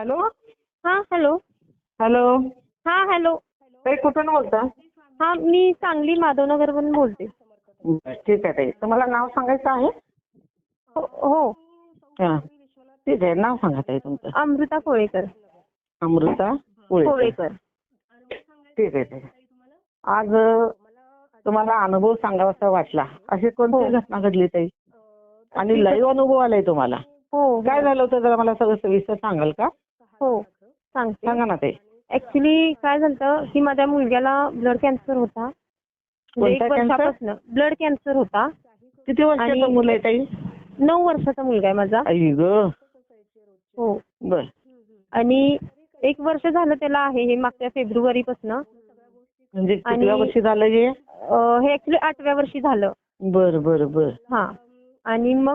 Hello? हा hello. Hello? हा hello. ताई कुठून बोलता हा मी सांगली माधवनगरवरून बोलते. बरं, ठीक आहे ताई. तुम्हाला नाव सांगायचं आहे? हो हो. हां. ठीक आहे नाव सांगा ताई तुमचं. अमृता कोळेकर. अमृता कोळेकर. कोळेकर. ठीक आहे ताई आज अ, तुम्हाला अनुभव सांगावासा वाटला. अशी कोणती हो. घटना घडली ताई? आणि लाईव्ह अनुभव आलाय तुम्हाला. हो काय झालं होतं जरा मला सगळं सविस्तर सांगाल का? हो सांगते. सांगा ना ताई ऍक्च्युली काय झालं की माझ्या मुलग्याला ब्लड कॅन्सर होता. म्हणजे एक cancer? वर्षापासून ब्लड कॅन्सर होता. किती वर्षाचं आणि- मुलं आहे ताई? नऊ वर्षाचा मुलगा आहे माझा. आई ग. हो. बर. आणि एक वर्ष झालं त्याला आहे हे मागच्या फेब्रुवारीपासून. म्हणजे किती आणि- वर्षी झालं हे? हे ऍक्च्युली आठव्या वर्षी झालं. बर बर बर. हा. आणि मग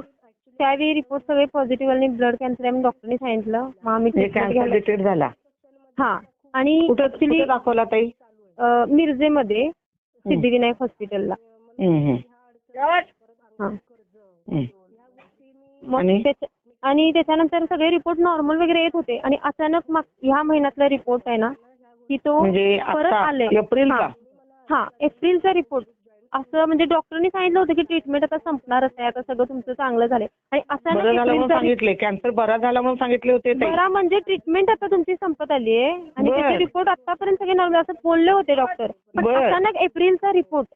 त्यावेळी रिपोर्ट सगळे पॉझिटिव्ह आणि ब्लड कॅन्सर आहे डॉक्टरने सांगितलं. मग आम्ही डिटेक्ट झाला. हा. आणि ऍक्च्युली दाखवला ताई? मिरजेमध्ये सिद्धिविनायक हॉस्पिटलला आणि? त्याच्या- आणि त्याच्यानंतर सगळे रिपोर्ट नॉर्मल वगैरे येत होते. आणि अचानक मग ह्या महिन्यातला रिपोर्ट आहे ना की तो म्हणजे परत आले एप्रिल हा. एप्रिलचा रिपोर्ट असं म्हणजे डॉक्टरनी सांगितलं होतं की ट्रीटमेंट आता संपणारच आहे. आता सगळं तुमचं चांगलं झालंय. आणि बरं झालं म्हणून एप्रिलचा सांगितले. कॅन्सर बरा झाला म्हणून सांगितले होते ताई बरा म्हणजे ट्रीटमेंट आता तुमची संपत आली आहे आणि बर. त्याचे रिपोर्ट आतापर्यंत सगळे नॉर्मल असं बोलले होते डॉक्टर पण बर. अचानक एप्रिलचा रिपोर्ट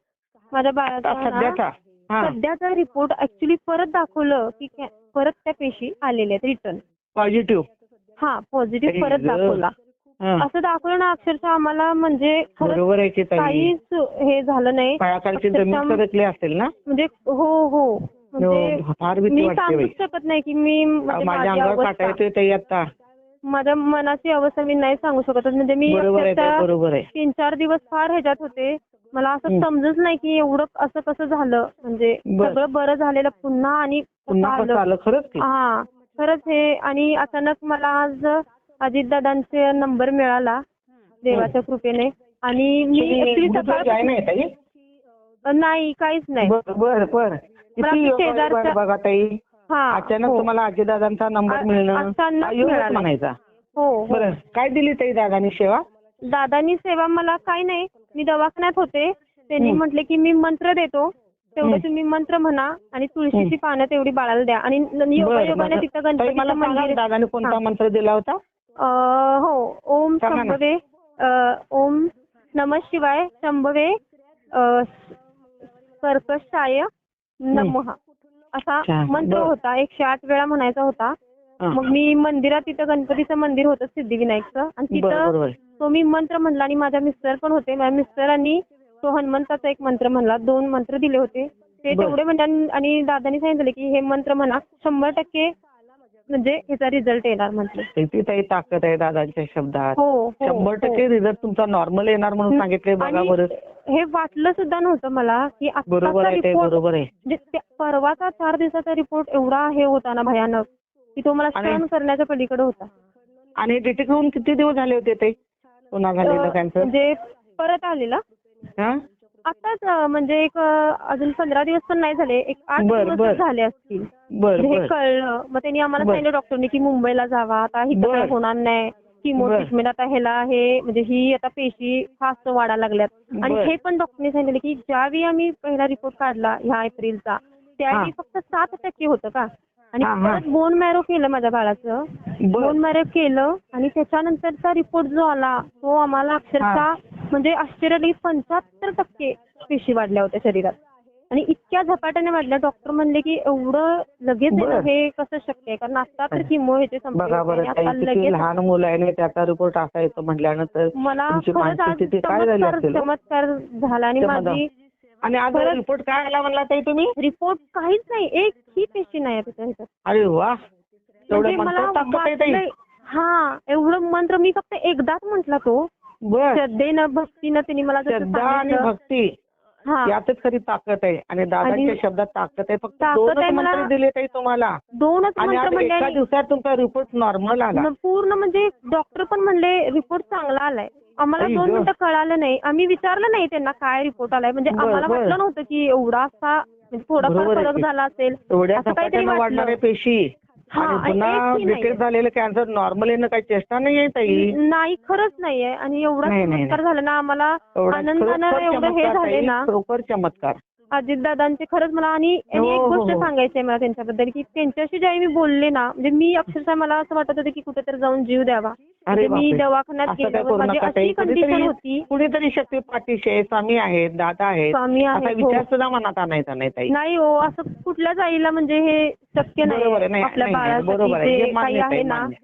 माझ्या बाळाचा आता ना, सध्याचा हा. सध्याचा रिपोर्ट ऍक्च्युली परत दाखवलं की कॅ- परत त्या पेशी आलेल्या आहेत. रिटर्न पॉझिटिव्ह हा पॉझिटिव्ह परत दाखवला. असं दाखवलं ना अक्षरशः आम्हाला म्हणजे खरंच बरोबर आहे की ताई. काहीच हे झालं नाही. पायाखालची जमीन अक्षरशः सरकली असेल ना? म्हणजे हो हो. म्हणजे हो, फार भीती मी वाटते बाई. सांगूच शकत नाही की मी म्हणजे माझ्या माझी अंगावर काटा अवस्था. येतोय ताई आता. माझ्या मनाची अवस्था मी नाही सांगू शकत. म्हणजे मी बरोबर आहे ताई अक्षरशः बरोबर आहे. तीन चार दिवस फार ह्याच्यात होते. मला असं हं. समजच नाही की एवढं असं कसं झालं. म्हणजे बर. सगळं बरं झालेलं पुन्हा आणि पुन्हा कसं आलं? खरंच की. हा खरंच हे. आणि अचानक मला आज अजितदादांचे नंबर मिळाला देवाच्या कृपेने आणि मी सकाळ नाही ताई नाही काहीच नाही बर बर बर किती आमच्या योगायोग आहे शेजारच्या- बघा ताई हा अचानक हो. तुम्हाला आजीदादांचा नंबर अ- मिळणं अचानक हा योगच मिळाला. म्हणायचा हो हो. बरं काय दिली ताई दादानी सेवा दादानी सेवा मला काय नाही मी दवाखान्यात होते त्यांनी हं. म्हटले की मी मंत्र देतो तेवढं हं. तुम्ही मंत्र म्हणा आणि तुळशीची पानं तेवढी बाळाला द्या आणि योगायोगाने बरं, तिथं. ताई, मला गणपतीचं सांगा मंदिर दादाने कोणता हा. मंत्र दिला होता हो ओम अं, ओम नम शिवाय शंभवे अं, कर्कशाय नमः. असा मंत्र. होता एकशे आठ वेळा म्हणायचा होता. मग मी मंदिरात तिथं गणपतीचं मंदिर होतं सिद्धिविनायकचं. आणि तिथं तो मी मंत्र म्हणला आणि माझ्या मिस्टर पण होते. माझ्या मिस्टरांनी तो हनुमंताचा एक मंत्र म्हणला दोन मंत्र दिले होते. ते. तेवढे म्हणजे आणि दादानी सांगितलं की हे मंत्र म्हणा शंभर टक्के म्हणजे ह्याचा रिझल्ट येणार म्हटले. किती ताई ताकद आहे दादांच्या शब्दात. हो हो, शंभर हो. टक्के रिझल्ट तुमचा नॉर्मल येणार म्हणून सांगितले बघा बरं. हे वाटलं सुद्धा नव्हतं मला की बरोबर आहे रिपोर्ट बरोबर आहे. म्हणजे परवाचा चार दिवसाचा रिपोर्ट एवढा हे होता ना भयानक की तो मला सहन करण्याच्या पलीकडे होता. आणि डिटेक्ट होऊन किती दिवस झाले होते ताई पुन्हा झालेलं कॅन्सर म्हणजे परत आलेला. हा? आताच म्हणजे एक अजून पंधरा दिवस पण नाही झाले एक आठ दिवस. झाले असतील हे कळलं मग त्यांनी आम्हाला. सांगितलं डॉक्टरनी की मुंबईला जावा आता इथं बर. काय होणार नाही किमो. ट्रीटमेंट आता ह्याला हे म्हणजे ही आता पेशी फास्ट वाढायला लागल्यात आणि. हे पण डॉक्टरने सांगितलं की ज्यावेळी आम्ही पहिला रिपोर्ट काढला ह्या एप्रिलचा त्यावेळी फक्त सात टक्के होतं का आणि हा, हा. परत बोन मॅरो केलं माझ्या बाळाचं बोन मॅरो केलं आणि त्याच्यानंतरचा रिपोर्ट जो आला तो आम्हाला अक्षरशः म्हणजे आश्चर्य पंच्याहत्तर टक्के पेशी वाढल्या होत्या शरीरात. आणि इतक्या झपाट्याने वाढल्या. डॉक्टर म्हणले की एवढं लगेच. हे कसं शक्य आहे? कारण आता तर किमो ह्याचे लहान मुलं आहे त्याचा रिपोर्ट असा येतो म्हटल्यानंतर मला चमत्कार झाला आणि. माझी आणि आज रिपोर्ट काय आला म्हणला ताई तुम्ही? रिपोर्ट काहीच नाही. एक ही पेशी नाही आहे त्याच्या अरे वा. म्हणजे हा एवढं मंत्र मी फक्त एकदाच म्हटला तो. श्रद्धेनं भक्तीनं त्यांनी मला श्रद्धा आणि भक्ती हा. यातच खरी ताकद आहे. आणि दादांच्या शब्दात ताकद आहे. फक्त दोनच मंत्र दिले ताई तुम्हाला. दोनच मंत्र एका दिवसात तुमचा रिपोर्ट नॉर्मल आला. पूर्ण म्हणजे डॉक्टर पण म्हणले रिपोर्ट चांगला आलाय. आम्हाला दोन. मिनिटं कळालं नाही. आम्ही विचारलं नाही त्यांना काय रिपोर्ट आलाय. म्हणजे आम्हाला. वाटलं नव्हतं की एवढा असा म्हणजे थोडाफार फरक. झाला असेल. पेशी. आणि पुन्हा. डिटेक्ट झालेलं कॅन्सर नॉर्मल येणं काही चेष्टा नाही ताई? नाही खरंच नाहीये. आणि एवढा नाही, नाही, चमत्कार झाला ना आम्हाला आनंदानं एवढं हे झाले ना. खरोखर चमत्कार. अजितदादांचे खरंच मला आणि आणि एक हो, हो, गोष्ट हो. सांगायची आहे मला त्यांच्याबद्दल की त्यांच्याशी ज्यावेळी मी बोलले ना म्हणजे मी अक्षरशः मला असं वाटत होतं की कुठेतरी जाऊन जीव द्यावा अरे म्हणजे मी बापरे. दवाखान्यात असं काय गेल्यावर करू माझी नका अशी कंडिशन होती कुणीतरी कुणीतरी शक्ती पाठीशी आहे स्वामी आहेत दादा आहेत स्वामी असा आहेत, हो. विचार सुद्धा मनात आणायचा नाही ताई नाही हो असं कुठल्याच आईला म्हणजे हे शक्य बरोबर आहे, नाही नाही, आपल्या नाही, नाही, बाळासाठी बरोबर आहे. जे हे मान्य काही आहे, आहे ना मान्य.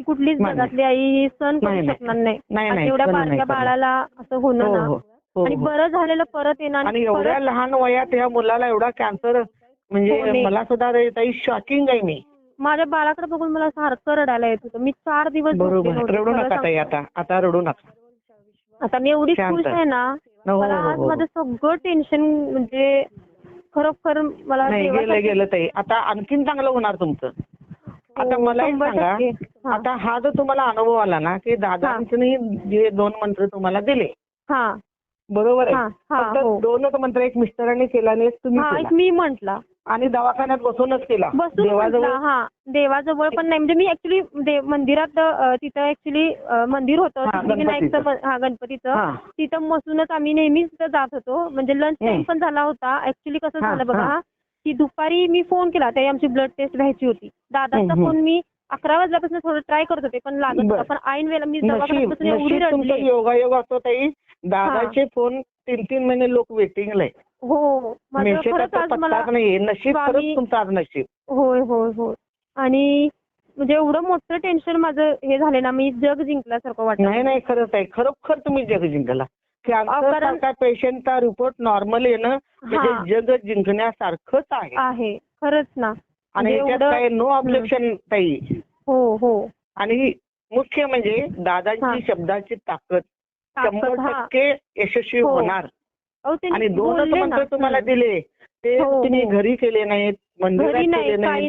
ती कुठलीच मान्य. जगातली आई ही सहन नाही, करू नाही. शकणार नाही नाही, नाही, एवढ्या सहन नाही बारक्या करणार. बाळाला असं होणं हो ना हो हो आणि हो. बरं झालेलं परत येणार आणि एवढ्या लहान वयात ह्या मुलाला एवढा कॅन्सर हो, म्हणजे नाही. मला सुद्धा ताई शॉकिंग आहे मी माझ्या बाळाकडे बघून मला सारखं रडायला येत होतं मी चार दिवस बरोबर. रडू नका ताई. आता आता रडू नका आता मी एवढी. खुश आहे ना हो, मला हो, आज हो. माझं सगळं टेन्शन म्हणजे खरोखर मला गेलं गेलं ताई आता आणखीन चांगलं होणार तुमचं आता हो, मला एक सांगा. हा. आता हा जो तुम्हाला अनुभव आला ना की दादांनी जे दोन मंत्र तुम्हाला दिले हा बरोबर आहे. फक्त हो. दोनच मंत्र एक मिस्टरांनी केला एक तुम्ही मी म्हंटला. आणि दवाखान्यात बसूनच केला. देवाजवळ हा देवाजवळ पण नाही. म्हणजे मी ऍक्च्युली मंदिरात तिथं ऍक्च्युली मंदिर होतं. सिद्धिविनायकचं हा गणपतीचं. तिथं बसूनच आम्ही नेहमीच तिथं जात होतो. म्हणजे लंच टाइम. पण झाला होता. ऍक्च्युली कसं झालं बघा. की दुपारी मी फोन केला. त्यावेळी आमची ब्लड टेस्ट व्हायची होती. दादाचा. फोन मी अकरा वाजल्यापासून थोडं ट्राय करत होते पण लागत. होता. पण ऐन वेळेला मी दवाखान्यात एवढी योगायोग असतो ताई. दादाचे फोन तीन तीन महिने लोक वेटिंगला आहे हो नाहीये. नशीब तुमचं आज नशीब. होय होय होय. आणि म्हणजे एवढं मोठं टेन्शन माझं हे झालं ना मी जग जिंकल्यासारखं वाटतं. नाही नाही खरंच आहे. खरोखर तुम्ही जग जिंकला. कॅन्सर कारण- सारखा पेशंटचा रिपोर्ट नॉर्मल येणं. म्हणजे जग जिंकण्यासारखंच आहे. आहे. खरंच ना. आणि म्हणजे काय नो ऑब्जेक्शन ताई हो. हो आणि मुख्य म्हणजे. दादाची शब्दाची ताकद, शंभर. टक्के यशस्वी हो. होणार आणि दोनच बोलले ना. मंत्र तुम्हाला. दिले ते हो, तुम्ही हो. घरी केले नाहीत मंदिरात केले नाही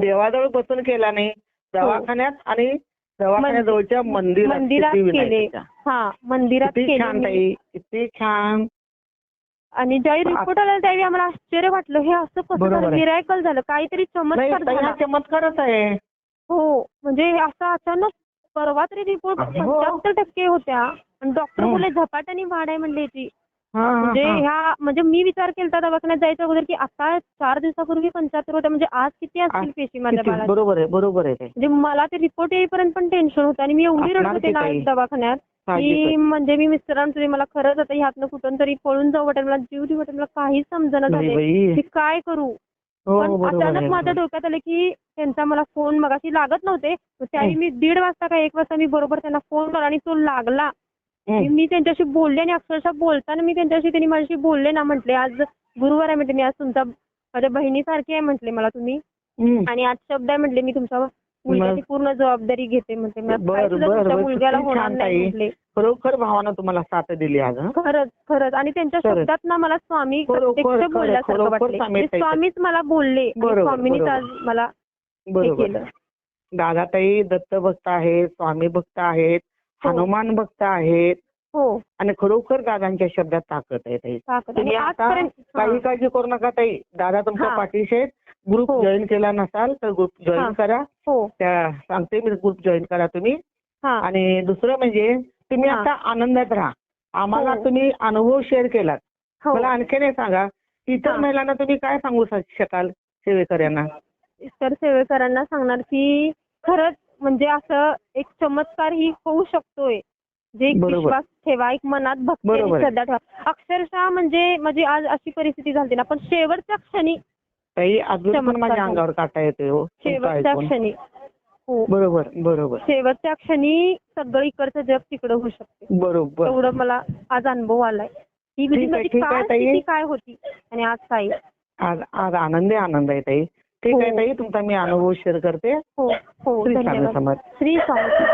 देवाजवळ बसून केला नाही दवाखान्यात आणि दवाखान्याजवळच्या मंदिरात मंदिरात. हा छान. ताई किती छान आणि ज्यावेळी रिपोर्ट आला त्यावेळी आम्हाला आश्चर्य वाटलं हे असं कसं. मिरायकल झालं काहीतरी चमत्कार हा चमत्कारच आहे हो म्हणजे असं अचानक परवा तरी रिपोर्ट. पंच्याहत्तर टक्के होत्या आणि डॉक्टर हम्म. बोलले झपाट्याने वाढ आहे म्हणले याची हा, हा, म्हणजे हा. ह्या म्हणजे मी विचार केला दवाखान्यात जायच्या अगोदर की आता चार दिवसापूर्वी पंच्याहत्तर होत्या म्हणजे आज किती असतील पेशी माझ्या? बाळाच्या बरोबर आहे बरोबर आहे. म्हणजे मला ते रिपोर्ट येईपर्यंत पण टेन्शन होतं आणि मी एवढी रडत होते ना. दवाखान्यात. की म्हणजे मी मिस्टरांचं मला खरंच आता ह्यातनं कुठून तरी पळून जाऊ वाटेल मला जीव देऊ वाटेल मला काहीच समजणं बाई, झाले. की काय करू हो पण अचानक माझ्या. डोक्यात आलं की त्यांचा मला फोन मगाशी लागत नव्हते त्यावेळी मी दीड वाजता का एक वाजता मी बरोबर त्यांना फोन केला आणि तो लागला. मी त्यांच्याशी बोलले आणि अक्षरशः बोलताना मी त्यांच्याशी त्यांनी माझ्याशी बोलले ना म्हटले आज गुरुवार आहे म्हटले मी आज तुमचा माझ्या बहिणीसारखी आहे म्हटले मला तुम्ही. आणि आज शब्द आहे म्हटले मी तुमच्या मुलग्याची पूर्ण जबाबदारी घेते बर. मुलग्याला होणार नाही. म्हटले खरोखर भावानं तुम्हाला साथ दिली आज? खरंच खरंच आणि त्यांच्या. शब्दात ना मला स्वामी बोलल्यासारखं वाटले म्हणजे. स्वामीच मला बोलले स्वामीनीच. आज मला केलं दादाताई दत्त भक्त आहेत स्वामी भक्त आहेत. हनुमान भक्त आहेत. हो. आणि खरोखर दादांच्या शब्दात ताकद आहे ताई. ताकद तुम्ही आता आजपर्यंत काही हा. काळजी करू नका ताई. दादा तुमच्या हा. पाठीशी आहेत. ग्रुप हो. जॉईन केला नसाल तर ग्रुप हा. जॉईन करा. हो. त्या सांगते मी ग्रुप जॉईन करा तुम्ही. हा. आणि दुसरं म्हणजे तुम्ही हा. आता आनंदात राहा. आम्हाला हो. तुम्ही अनुभव शेअर केलात. हो. मला आणखीन एक सांगा. इतर हा. महिलांना तुम्ही काय सांगू शक- शकाल सेवेकऱ्यांना? इतर सेवेकरांना सांगणार की खरंच म्हणजे असं एक चमत्कार ही होऊ शकतोय. जे एक. विश्वास ठेवा एक मनात भक्ती आणि. श्रद्धा ठेवा. अक्षरशः म्हणजे माझी आज अशी परिस्थिती झाली ना पण शेवटच्या क्षणी माझ्या. अंगावर काटा येतोय हो शेवटच्या. क्षणी. हो. बरोबर बरोबर. शेवटच्या क्षणी सगळं इकडचं जग तिकडं होऊ शकते. बरोबर. एवढं मला आज अनुभव आलाय. ही. स्थिती काय होती? आणि आज काय? आज आज आनंदी आनंद आहे ताई. ठीक आहे. ताई तुमचा मी अनुभव शेअर करते. हो हो श्री स्वामी समर्थ श्री स्वामी